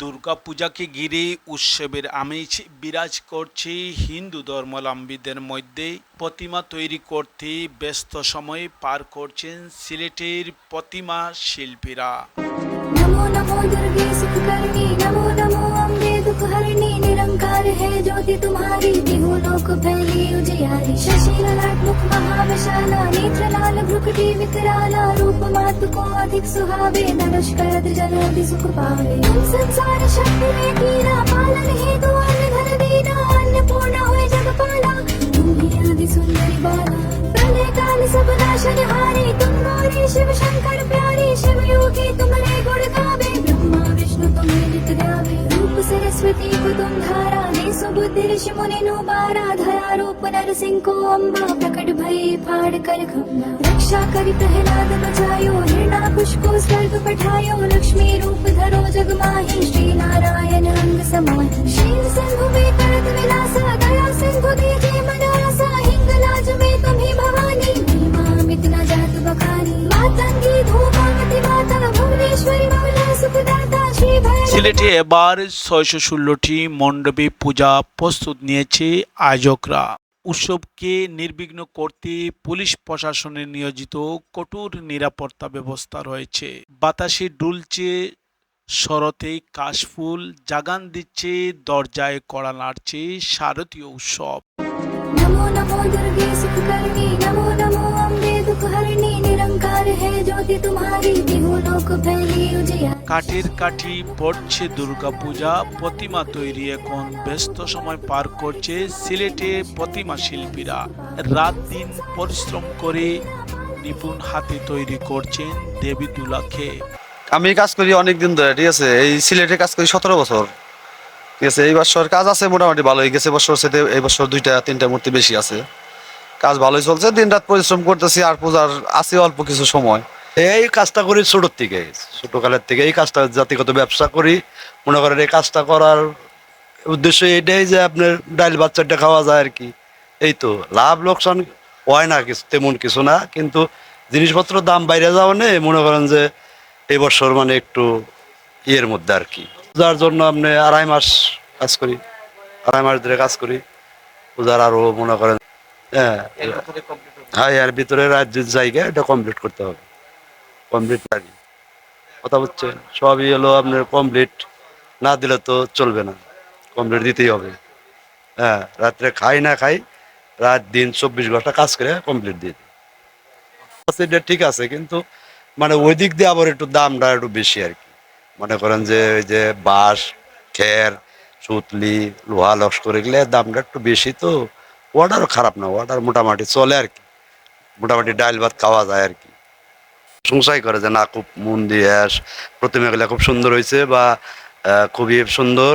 দুর্গাপূজাকে ঘিরে উৎসবের আমেজ বিরাজ করছে হিন্দু ধর্মাবলম্বীদের মধ্যে। প্রতিমা তৈরি করতে ব্যস্ত সময় পার করছেন সিলেটের প্রতিমা শিল্পীরা। फैली उजियारी शशि ललाट मुख महाविशाला नेत्र लाल भ्रुकुटी, विकराला रूप मातु को अधिक सुहावे धनुष कर जल सुख पावे संसार शक्ति में कीना पालन हेतु अन्न, धन दीना अन्नपूर्णा हुए जगपाला। तुम ही आदि सुंदरी बाला। प्रलय काल सब नाशनहारी तुम गौरी शिव शंकर प्यारी, शिव योगी तुम्हारे गुण गावे। ब्रह्मा, विष्णु तुम्हें नित गावे। रूप सरस्वती को तुम धारा। ऋषि मुनि नो बारा धरा रूप नर सिंह को अम्बा प्रकट भई फाड़ कर खम्बा। रक्षा करी प्रहलाद बचायो हिरणा को स्वर्ग पठायो, लक्ष्मी रूप धरो जग সিলেটে এবার ছয়শো ষোলোটি মণ্ডপে পূজা প্রস্তুত নিয়েছে আয়োজকরা উৎসবকে নির্বিঘ্ন করতে পুলিশ প্রশাসনের নিয়োজিত কঠোর নিরাপত্তা ব্যবস্থা রয়েছে বাতাসে দুলছে শরতে কাশফুল জাগান দিচ্ছে দরজায় কড়া নাড়ছে শারদীয় উৎসব नमो नमो दुर्गे सुख करनी नमो नमो अम्बे दुख हरनी निरंकार है ज्योति तुम्हारी दिहो लोक फैली उजिया কাঠের কাঠি পড়ছে দুর্গাপূজা, প্রতিমা তৈরি এখন। ব্যস্ত সময় পার করছে সিলেটে প্রতিমা শিল্পীরা। রাত দিন পরিশ্রম করে নিপুণ হাতে তৈরি করছেন দেবী দুলাখে। আমি কাজ করি অনেক দিন ধরে, ঠিক আছে? এই সিলেটে কাজ করি সতেরো বছর। ঠিক আছে, এই বছর কাজ আছে, মোটামুটি ভালোই গেছে। বছর সাথে এই বছর দুইটা, তিনটা মূর্তি বেশি আছে। কাজ ভালোই চলছে দিন রাত পরিশ্রম করতেছি, আর পূজার আছে অল্প কিছু সময়। এই কাজটা করি ছোটোর থেকে ছোটকালের থেকে। এই কাজটা জাতিগত ব্যবসা করি। মনে করেন এই কাজটা করার উদ্দেশ্য এটাই যে আপনার ডাইল বাচ্চাটা খাওয়া যায় আর কি। এই তো লাভ লোকসান হয় না কিছু তেমন কিছু না। কিন্তু জিনিসপত্র দাম বাইরে যাওয়া নেই মনে করেন যে এবছর মানে একটু ইয়ের মধ্যে আর কি। যার জন্য আপনি আড়াই মাস কাজ করি আড়াই মাস ধরে কাজ করি। পূজার আরও মনে করেন হ্যাঁ হ্যাঁ এর ভিতরে রাজ্যের জায়গা এটা কমপ্লিট করতে হবে। কমপ্লিট পারি কথা বলছেন সবই হলো আপনার কমপ্লিট না দিলে তো চলবে না। কমপ্লিট দিতেই হবে। হ্যাঁ রাত্রে খাই না খাই রাত দিন চব্বিশ ঘণ্টা কাজ করে কমপ্লিট দিয়ে দিই। আচ্ছা, ঠিক আছে কিন্তু মানে ওই দিক দিয়ে আবার একটু দামটা একটু বেশি আর কি। মনে করেন যে ওই যে বাঁশ খের সুতলি লোহা লস্কর এগুলো দামটা একটু বেশি তো ওয়াটারও খারাপ না ওয়াটার মোটামুটি চলে আর কি। মোটামুটি ডাল ভাত খাওয়া যায় আর কি। প্রশংসাই করে যে না খুব মন দিয়ে আস। প্রতিমাগুলো খুব সুন্দর হয়েছে বা খুবই সুন্দর।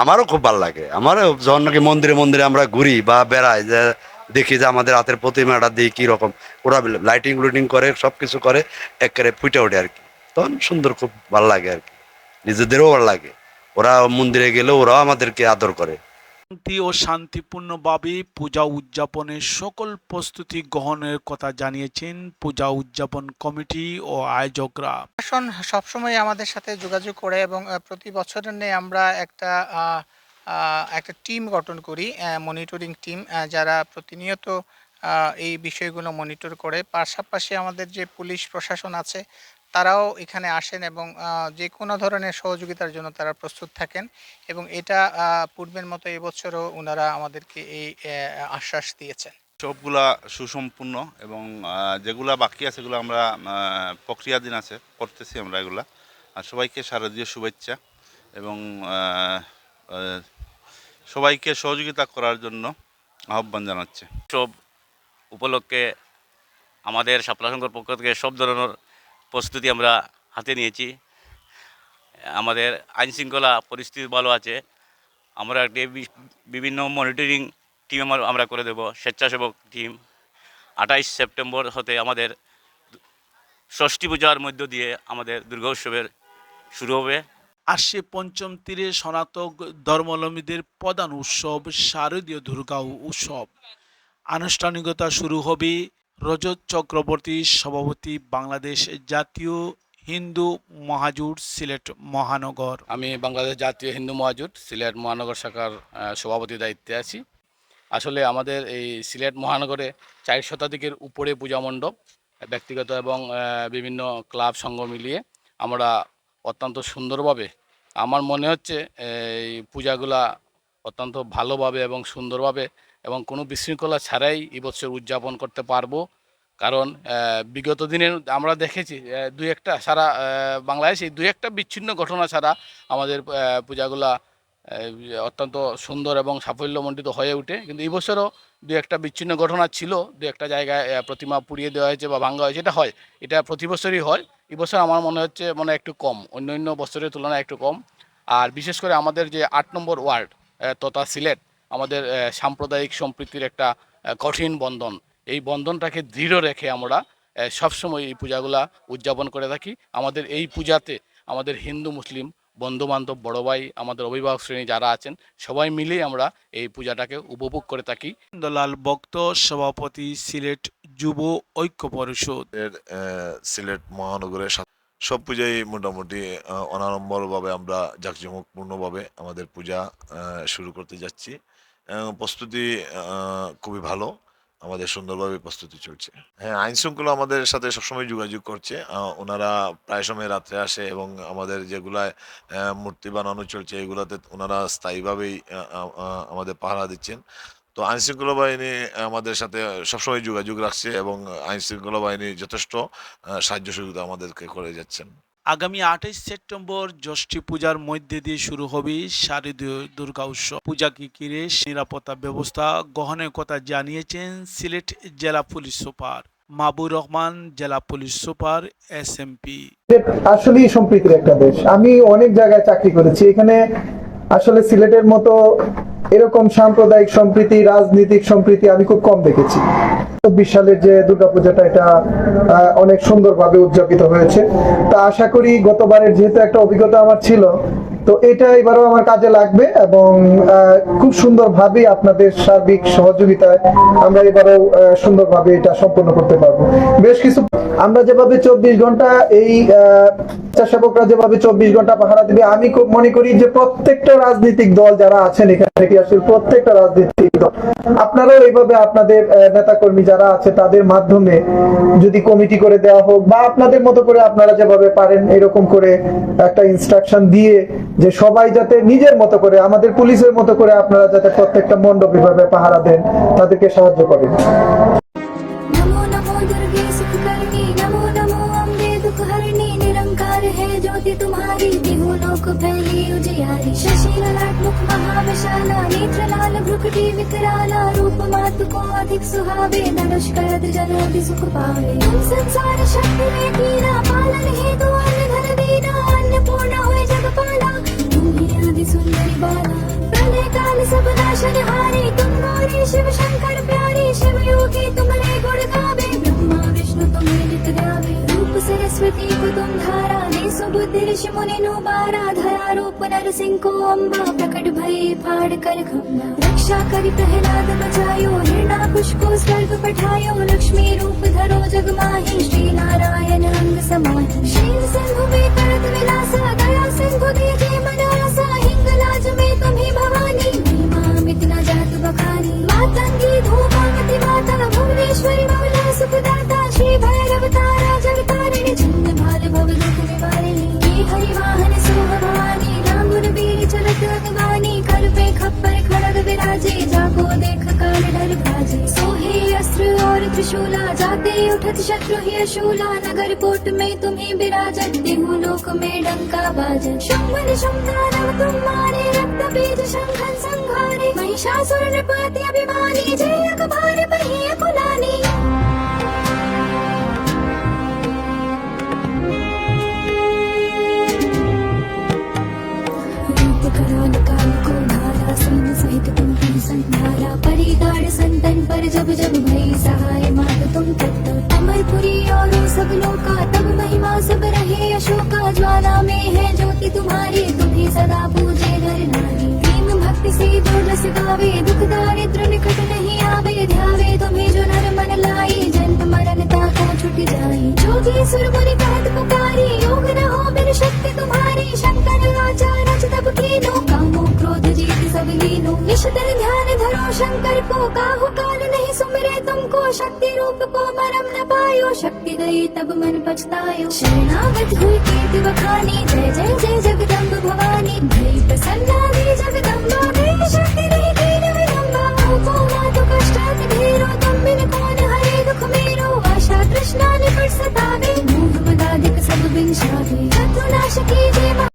আমারও খুব ভালো লাগে। আমারও যখন নাকি মন্দিরে মন্দিরে আমরা ঘুরি বা বেড়াই যে দেখি যে আমাদের হাতের প্রতিমাটা দিই কি রকম। ওরা লাইটিং লুটিং করে সব কিছু করে একেবারে ফুটে ওঠে আর কি তখন সুন্দর খুব ভালো লাগে আর কি নিজেদেরও ভালো লাগে। ওরা মন্দিরে গেলে ওরাও আমাদেরকে আদর করে। শান্তি ও শান্তিপূর্ণভাবে পূজা উদযাপনের সকল প্রস্তুতি গ্রহণের কথা জানিয়েছেন পূজা উদযাপন কমিটি ও আয়োজকরা। প্রশাসন সবসময় আমাদের সাথে যোগাযোগ করে এবং প্রতি বছরের নিয়ে আমরা একটা একটা টিম গঠন করি মনিটরিং টিম যারা প্রতিনিয়ত এই বিষয়গুলো মনিটর করে। পাশাপাশি আমাদের যে পুলিশ প্রশাসন আছে তারাও এখানে আসেন এবং যে কোনো ধরনের সহযোগিতার জন্য তারা প্রস্তুত থাকেন এবং এটা পূর্বের মতো এবছরও ওনারা আমাদেরকে এই আশ্বাস দিয়েছেন। সবগুলা সুসম্পূর্ণ এবং যেগুলা বাকি আছে সেগুলো আমরা প্রক্রিয়াধীন আছে করতেছি আমরা এগুলা। আর সবাইকে শারদীয় শুভেচ্ছা এবং সবাইকে সহযোগিতা করার জন্য আহ্বান জানাচ্ছে। উৎসব উপলক্ষে আমাদের শাপলা সংঘর পক্ষ থেকে সব ধরনের প্রস্তুতি আমরা হাতে নিয়েছি। আমাদের আইন শৃঙ্খলা পরিস্থিতি ভালো আছে। আমরা একটি বিভিন্ন মনিটরিং টিম আমার করে দেব, স্বেচ্ছাসেবক টিম আঠাইশ সেপ্টেম্বর হতে আমাদের ষষ্ঠী পূজার মধ্য দিয়ে আমাদের দুর্গা উৎসবের শুরু হবে। আসছে পঞ্চম তীরে সনাতক ধর্মাবলম্বীদের প্রধান উৎসব শারদীয় দুর্গা উৎসব। আনুষ্ঠানিকতা শুরু হবে রজত চক্রবর্তী সভাপতি বাংলাদেশ জাতীয় হিন্দু মহাজোট সিলেট মহানগর। আমি বাংলাদেশ জাতীয় হিন্দু মহাজোট সিলেট মহানগর শাখার সভাপতি দায়িত্বে আছি। আসলে আমাদের এই সিলেট মহানগরে চার শতাধিকের উপরে পূজা মণ্ডপ, ব্যক্তিগত এবং বিভিন্ন ক্লাব সংঘ মিলিয়ে আমরা অত্যন্ত সুন্দরভাবে, আমার মনে হচ্ছে, এই পূজাগুলা অত্যন্ত ভালোভাবে এবং সুন্দরভাবে এবং কোনো বিশৃঙ্খলা ছাড়াই এই বছর উদযাপন করতে পারব। কারণ বিগত দিনের আমরা দেখেছি দু একটা সারা বাংলাদেশে দুই একটা বিচ্ছিন্ন ঘটনা ছাড়া আমাদের পূজাগুলা অত্যন্ত সুন্দর এবং সাফল্যমণ্ডিত হয়ে ওঠে। কিন্তু এই দু একটা বিচ্ছিন্ন ঘটনা ছিল দু একটা জায়গায় প্রতিমা পুড়িয়ে দেওয়া হয়েছে বা ভাঙ্গা হয়েছে, এটা হয়। এটা প্রতি বছরই হয়। এই বছর আমার মনে হচ্ছে মানে একটু কম অন্য অন্য বছরের তুলনায় একটু কম। আর বিশেষ করে আমাদের যে আট নম্বর ওয়ার্ড তথা সিলেট আমাদের সাম্প্রদায়িক সম্প্রীতির একটা কঠিন বন্ধন। এই বন্ধনটাকে দৃঢ় রেখে আমরা সবসময় এই পূজাগুলা উদযাপন করে থাকি। আমাদের এই পূজাতে আমাদের হিন্দু মুসলিম বন্ধু বান্ধব বড় ভাই আমাদের অভিভাবক শ্রেণি যারা আছেন সবাই মিলেই আমরা এই পূজাটাকে উপভোগ করে থাকি। দলাল ভক্ত সভাপতি সিলেট যুব ঐক্য পরিষদ। সিলেট মহানগরের সব পূজাই মোটামুটি আহ, অনাড়ম্বরভাবে আমরা জাঁকজমকপূর্ণভাবে আমাদের পূজা শুরু করতে যাচ্ছি। প্রস্তুতি খুবই ভালো। আমাদের সুন্দরভাবে প্রস্তুতি চলছে। হ্যাঁ আইন শৃঙ্খলা আমাদের সাথে সবসময় যোগাযোগ করছে। ওনারা প্রায় সময় রাত্রে আসে এবং আমাদের যেগুলায় আহ, মূর্তি বানানো চলছে এগুলাতে ওনারা স্থায়ীভাবেই আমাদের পাহারা দিচ্ছেন। তো আইন শৃঙ্খলা বাহিনী আমাদের সাথে সবসময় যোগাযোগ রাখছে এবং আইন শৃঙ্খলা বাহিনী যথেষ্ট সাহায্য সুবিধা আমাদেরকে করে যাচ্ছেন। আগামী আঠাইশ সেপ্টেম্বর ষষ্ঠী পূজার মধ্যে দিয়ে শুরু হবে শারদীয় দুর্গা উৎসব। পূজাকে ঘিরে নিরাপত্তা ব্যবস্থা গ্রহণের কথা জানিয়েছেন সিলেট জেলা পুলিশ সুপার মাবুর রহমান, জেলা পুলিশ সুপার এস এমপি আসলেই সম্প্রীতির একটা দেশ। আমি অনেক জায়গায় চাকরি করেছি। এখানে আসলে সিলেটের মতো এরকম সাম্প্রদায়িক সম্প্রীতি, রাজনৈতিক সম্প্রীতি আমি খুব কম দেখেছি। চব্বিশ সালের যে দুর্গাপূজাটা, এটা অনেক সুন্দরভাবে উদযাপিত হয়েছে। তা আশা করি গতবারের যেহেতু একটা অভিজ্ঞতা আমার ছিল তো এটা এবারও আমার কাজে লাগবে এবং খুব সুন্দরভাবে আপনাদের সার্বিক সহযোগিতায় আমরা এবারও সুন্দরভাবে এটা সম্পন্ন করতে পারব। বেশ কিছু, আমরা যেভাবে চব্বিশ ঘণ্টা এই স্বেচ্ছাসেবকরা যেভাবে চব্বিশ ঘণ্টা পাহারা দিবে, আমি খুব মনে করি যে প্রত্যেকটা রাজনৈতিক দল যারা আছেন এখানে আসলে প্রত্যেকটা রাজনৈতিক দল, আপনারাও এইভাবে আপনাদের নেতা কর্মী যারা আছে তাদের মাধ্যমে যদি কমিটি করে দেওয়া হোক বা আপনাদের মতো করে আপনারা যেভাবে পারেন, এরকম করে একটা ইনস্ট্রাকশন দিয়ে যে সবাই যাতে নিজের মতো করে আমাদের পুলিশের মতো করে আপনারা যাতে প্রত্যেকটা মণ্ডপ এভাবে পাহারা দেন তাদেরকে সাহায্য করেন नमो नमो दुर्गे सुख करनी नमो नमो अम्बे दुख हरनी निरंकार है ज्योति तुम्हारी तिहु लोक फैली उजियारी शशि ललाट मुख महाविशाला नेत्र लाल भ्रुकुटी विकराला रूप मातु को अधिक सुहावे धनुष करत जन अति सुख पावे तुम संसार शक्ति में कीना सब तुम गौरी शिव शंकर प्यारे, शिव योगी तुम्हारे गुण गावे। ब्रह्मा, विष्णु तुम्हें नित गावे। रूप सरस्वती को तुम धारा ने सुबुद्धि ऋषि मुनि नो बारा धरा रूप नर सिंह को अम्बा प्रकट भय फाड़ कर खम्बा रक्षा करि प्रहलाद बचायो हिरणा कुश को स्वर्ग पठायो। लक्ष्मी रूप धरो जग माही, श्री नारायण अंग समाहि में करत विलासा, दया सिंधु दीजे त्रिशूला जाते उठत शत्रु ही शूला नगर कोट में तुम्हें बिराजत देहु लोक में डंका बाजन शंभर शंभर तुम मारे रक्त बीज शंखन संहारे महिषासुर नृपति अभिमानी, जय अकबर पहिए कुलानी सहित संतन पर जब जब भई सहाय। तुम तत्त अमरपुरी और सब लोका, तब महिमा सब रहे अशोका, ज्वाला में है ज्योति तुम्हारी, तुम्हें सदा पूजे नर नारी। प्रेम भक्ति से जो रस गावे, दुख दारिद्र निकट नहीं आवे, ध्यावे तुम्हें जो नर मन लाई, जन्म मरण ताको छुट जाए। जोगी सुर मुनि कहत पुकारी, योग ज्योति तुम्हारी, शंकर आचार रच तब कीनो, कामो क्रोध जीत सब लीनो। निष्ठिर ध्यान धरो शंकर को, काहु काल सुमरे तुमको शक्ति रूप को मरम न पायो, शक्ति गई तब मन पछतायो। शरणागत हुई कीर्ति बखानी जय जय जय जगदम्ब भवानी। भई प्रसन्ना दी जगदम्बा गई शक्ति नहीं गई जगदम्बा को मातु कष्टात घेरो कृष्णा सब बिन शावे। शत्रु नाश कीजे